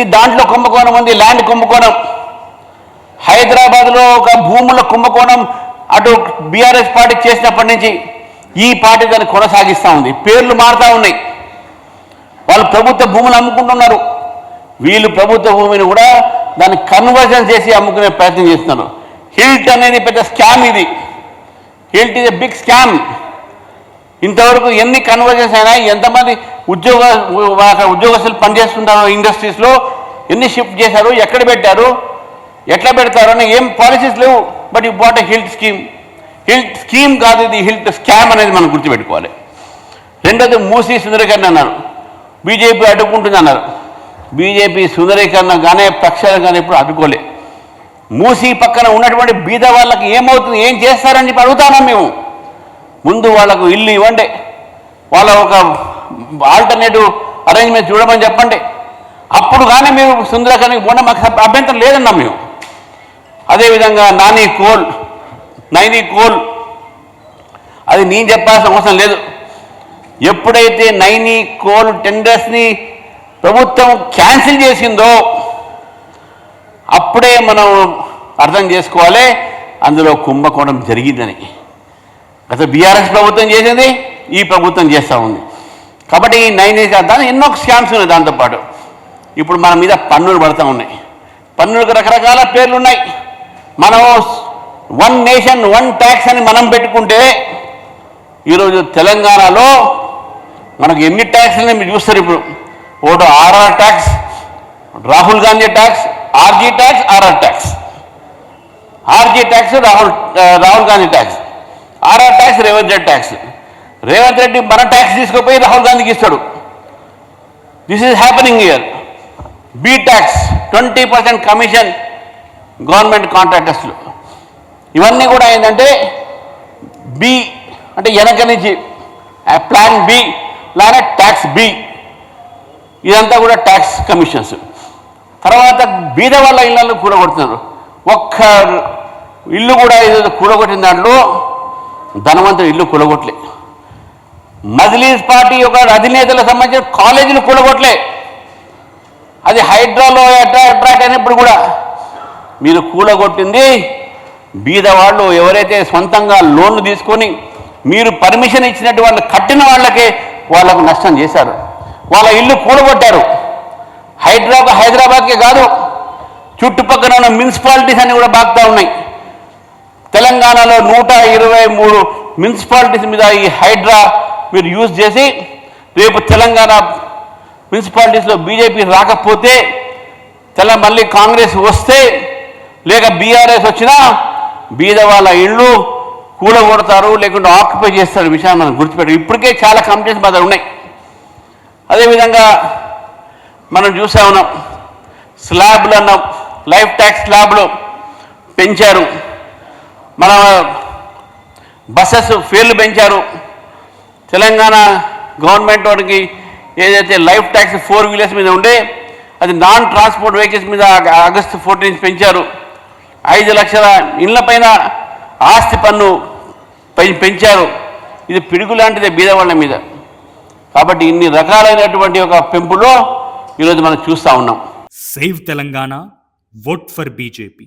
ప్రతి దాంట్లో కుంభకోణం ఉంది ల్యాండ్ కుంభకోణం. హైదరాబాద్లో ఒక భూముల కుంభకోణం అటు బీఆర్ఎస్ పార్టీ చేసినప్పటి నుంచి ఈ పార్టీ దాన్ని కొనసాగిస్తూ ఉంది. పేర్లు మారుతూ ఉన్నాయి. వాళ్ళు ప్రభుత్వ భూములు అమ్ముకుంటున్నారు. వీళ్ళు ప్రభుత్వ భూమిని కూడా దాన్ని కన్వర్జన్ చేసి అమ్ముకునే ప్రయత్నం చేస్తున్నారు. హిల్ట్ అనేది పెద్ద స్కామ్ ఇది. హిల్ట్ ఇది బిగ్ స్కామ్ ఇంతవరకు ఎన్ని కన్వర్జన్స్ అయినా ఎంతమంది ఉద్యోగ ఉద్యోగస్తులు పనిచేస్తుంటారో ఇండస్ట్రీస్లో ఎన్ని షిఫ్ట్ చేశారు ఎక్కడ పెట్టారు ఎట్లా పెడతారు అని ఏం పాలసీస్ లేవు. బట్ ఈ bat HILT scheme HILT scheme కాదు ఇది హిల్ట్ స్కామ్ అనేది మనం గుర్తుపెట్టుకోవాలి. రెండోది మూసి సుందరీకరణ అన్నారు. బీజేపీ అడ్డుకుంటుంది అన్నారు. బీజేపీ సుందరీకరణ కానీ ప్రక్షాళన కానీ ఇప్పుడు అడ్డుకోలే. మూసి పక్కన ఉన్నటువంటి బీద వాళ్ళకి ఏమవుతుంది ఏం చేస్తారని చెప్పి అడుగుతాన్నాం మేము. ముందు వాళ్ళకు ఇల్లు ఇవ్వండి. వాళ్ళ ఒక ఆల్టర్నేటివ్ అరేంజ్మెంట్ చూడమని చెప్పండి. అప్పుడు కానీ మీరు సుందరకానికి పోవడం మాకు అభ్యంతరం లేదన్నాం మేము. అదేవిధంగా నాని కోల్ నైని కోల్ అది నేను చెప్పాల్సిన అవసరం లేదు. ఎప్పుడైతే నైని కోల్ టెండర్స్ని ప్రభుత్వం క్యాన్సిల్ చేసిందో అప్పుడే మనం అర్థం చేసుకోవాలి అందులో కుంభకోణం జరిగిందని. గత బీఆర్ఎస్ ప్రభుత్వం చేసింది ఈ ప్రభుత్వం చేస్తూ ఉంది. కాబట్టి నైన్ ఏజ్ దాని ఎన్నో స్కామ్స్ ఉన్నాయి దాంతోపాటు ఇప్పుడు మన మీద పన్నులు పడుతూ ఉన్నాయి. పన్నులకు రకరకాల పేర్లు ఉన్నాయి. మనం వన్ నేషన్ వన్ ట్యాక్స్ అని మనం పెట్టుకుంటే ఈరోజు తెలంగాణలో మనకు ఎన్ని ట్యాక్స్లని మీరు చూస్తారు ఇప్పుడు. ఒకటి RR tax Rahul Gandhi tax RG tax RR tax. RG tax Rahul Rahul Gandhi tax. RR tax Revanth Reddy tax. Revanth Reddy మన ట్యాక్స్ తీసుకుపోయి రాహుల్ గాంధీకి ఇస్తాడు. This is happening year B tax twenty percent commission government కాంట్రాక్టర్స్లు ఇవన్నీ కూడా ఏంటంటే B అంటే వెనక నుంచి ప్లాన్ బి లానే ట్యాక్స్ బి ఇదంతా కూడా ట్యాక్స్ కమిషన్స్ తర్వాత బీద వాళ్ళ ఇళ్ళను కూడగొడుతున్నారు. ఒక్క ఇల్లు కూడా ఏదో కూడగొట్టిన దాంట్లో ధనవంతుడు ఇల్లు కూడగొట్టలే. మజ్లీస్ పార్టీ యొక్క అధినేతలకు సంబంధించిన కాలేజీలు కూడగొట్టలే అది హైడ్రాలో ఎట్రా అట్రాక్ట్ అయినప్పుడు కూడా మీరు కూలగొట్టింది బీదవాళ్ళు ఎవరైతే సొంతంగా లోన్లు తీసుకొని మీరు పర్మిషన్ ఇచ్చినట్టు వాళ్ళు కట్టిన వాళ్ళకే వాళ్ళకు నష్టం చేశారు. వాళ్ళ ఇల్లు కూలగొట్టారు హైదరాబాద్ హైదరాబాద్కే కాదు చుట్టుపక్కల ఉన్న మున్సిపాలిటీస్ అన్నీ కూడా బాగుతూ ఉన్నాయి. తెలంగాణలో నూట ఇరవై మూడు మున్సిపాలిటీస్ మీద ఈ హైడ్రా మీరు యూజ్ చేసి రేపు తెలంగాణ మున్సిపాలిటీస్లో బీజేపీ రాకపోతే తెల మళ్ళీ కాంగ్రెస్ వస్తే లేక బీఆర్ఎస్ వచ్చినా బీద వాళ్ళ ఇళ్ళు కూలగొడతారు లేకుంటే ఆక్యుపై చేస్తారు విషయాన్ని మనం గుర్తుపెట్టారు ఇప్పటికే చాలా కంప్లైంట్స్ మా దగ్గర ఉన్నాయి. అదేవిధంగా మనం చూసా ఉన్నాం స్లాబ్లు అన్నాం లైఫ్ ట్యాక్స్ స్లాబ్లు పెంచారు. మన బస్సెస్ ఫేర్లు పెంచారు. తెలంగాణ గవర్నమెంట్ వాటికి ఏదైతే లైఫ్ ట్యాక్స్ ఫోర్ వీలర్స్ మీద ఉండే అది నాన్ ట్రాన్స్పోర్ట్ వెహికల్స్ మీద ఆగస్టు ఫోర్టీన్ పెంచారు. ఐదు లక్షల ఇళ్ళపైన ఆస్తి పన్ను పెంచారు. ఇది పిడుగు లాంటిదే బీదవాళ్ళ మీద. కాబట్టి ఇన్ని రకాలైనటువంటి ఒక పెంపులో ఈరోజు మనం చూస్తూ ఉన్నాం. Save Telangana vote for BJP